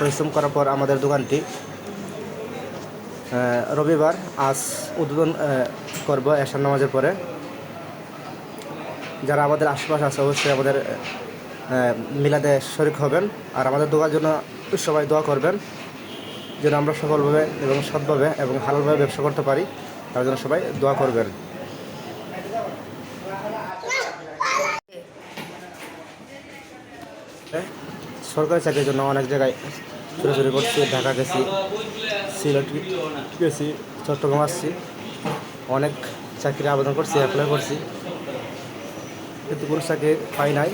পরিশ্রম করার পর আমাদের দোকানটি রবিবার আজ উদ্বোধন করব এশার নামাজের পরে। যারা আমাদের আশেপাশে আছে, অবশ্যই আমাদের মিলাদে শরিক হবেন আর আমাদের দোকানের জন্য সবাই দোয়া করবেন। যেন আমরা সফলভাবে এবং সৎভাবে এবং হালালভাবে ব্যবসা করতে পারি, তার জন্য সবাই দোয়া করবেন। সরকারি চাকরির জন্য অনেক জায়গায় ছোটাছুটি করছি ঢাকা গেছি সিলেট গেছি চট্টগ্রাম আসছি। অনেক চাকরি আবেদন করছি অ্যাপ্লাই করছি। কিন্তু কোনো চাকরি পাই নাই।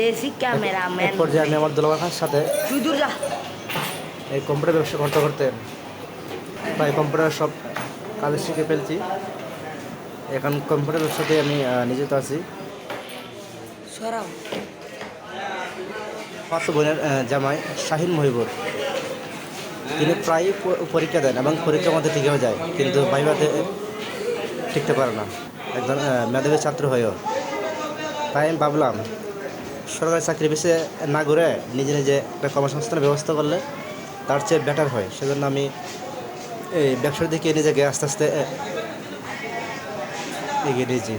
দেশি ক্যামেরাম্যান এক পর্যায়ে আমি আমার দোলাবাখার সাথে এই কম্পিউটার ব্যবসা করতে করতে প্রায় কম্পিউটার সব কাজ শিখে ফেলছি। এখন কম্পিউটার ব্যবসাতে আমি নিয়োজিত আছি। সরাও। পাঁচ বোনের জামাই শাহিন মহিবুর। তিনি প্রায় প- পরীক্ষা দেন এবং পরীক্ষার মধ্যে টিকেও যায়, কিন্তু বাইবাতে টিকতে পারে না। একজন মেধাবী ছাত্র হয়েও। তাই আমি ভাবলাম, সরকারি চাকরি বেশি না ঘুরে নিজে নিজে একটা কর্মসংস্থানের ব্যবস্থা করলে তার চেয়ে বেটার হয়। সেজন্য আমি এই ব্যবসার দিকে নিজেকে আস্তে আস্তে এগিয়ে নিয়েছি।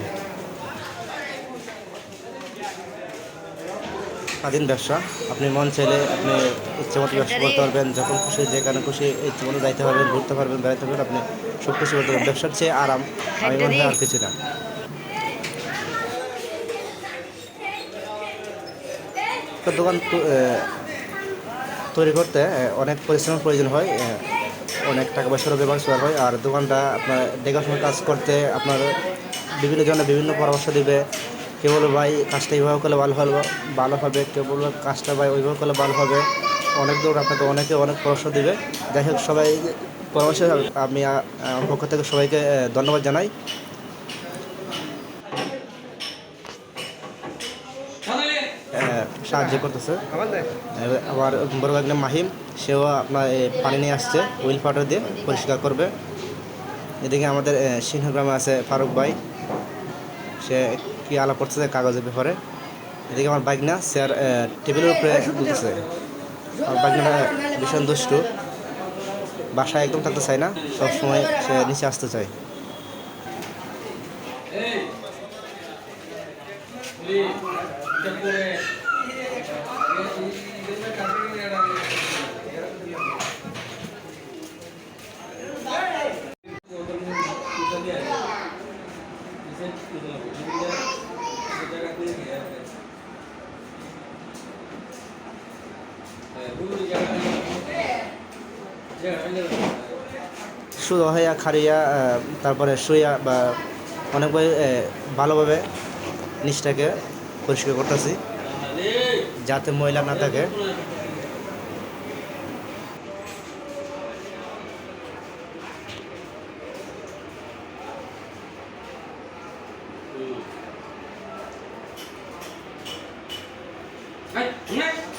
স্বাধীন ব্যবসা। আপনি মন চাইলে আপনি ইচ্ছে মতো ব্যবসা করতে পারবেন, যখন খুশি যেখানে খুশি ইচ্ছে মতো যাইতে পারবেন, ঘুরতে পারবেন বেড়াতে পারবেন, আপনি সব কিছু করতে পারবেন। ব্যবসার চেয়ে আরাম, আমি মনে হয় আর কিছু না। দোকান তৈরি করতে অনেক পরিশ্রমের প্রয়োজন হয় অনেক টাকা পয়সারও ব্যবহার হয়। আর দোকানটা আপনার দেখাশোনার কাজ করতে আপনার বিভিন্ন জনের বিভিন্ন পরামর্শ দিবে। কেউ বলবে ভাই কাজটা এইভাবে করলে ভালো হবে ভালো হবে? কেউ বলবে কাজটা ভাই ওইভাবে করলে ভালো হবে? অনেক দূর আপনাকে অনেকে অনেক পরামর্শ দেবে। যাই হোক, সবাই পরামর্শ আমি পক্ষ থেকে সবাইকে ধন্যবাদ জানাই। সাহায্য করতেছে। আমার বড় ভাগ্নে মাহিম, সেও আপনার পানি নিয়ে আসছে উইল পাউডার দিয়ে পরিষ্কার করবে। এদিকে আমাদের সিংহ গ্রামে আছে ফারুক ভাই। সে কি আলাপ করতেছে কাগজের ব্যাপারে? এদিকে আমার বাইক না চেয়ার টেবিলের উপরে তুলতেছে আমার বাইকটা ভীষণ দুষ্টু। বাসায় একদম থাকতে চায় না, সবসময় সে নিচে আসতে চায়। সুদ হইয়া খারিয়া তারপরে শুইয়া বা অনেকভাবে ভালোভাবে নিচটাকে পরিষ্কার করতেছি, যাতে ময়লা না থাকে next.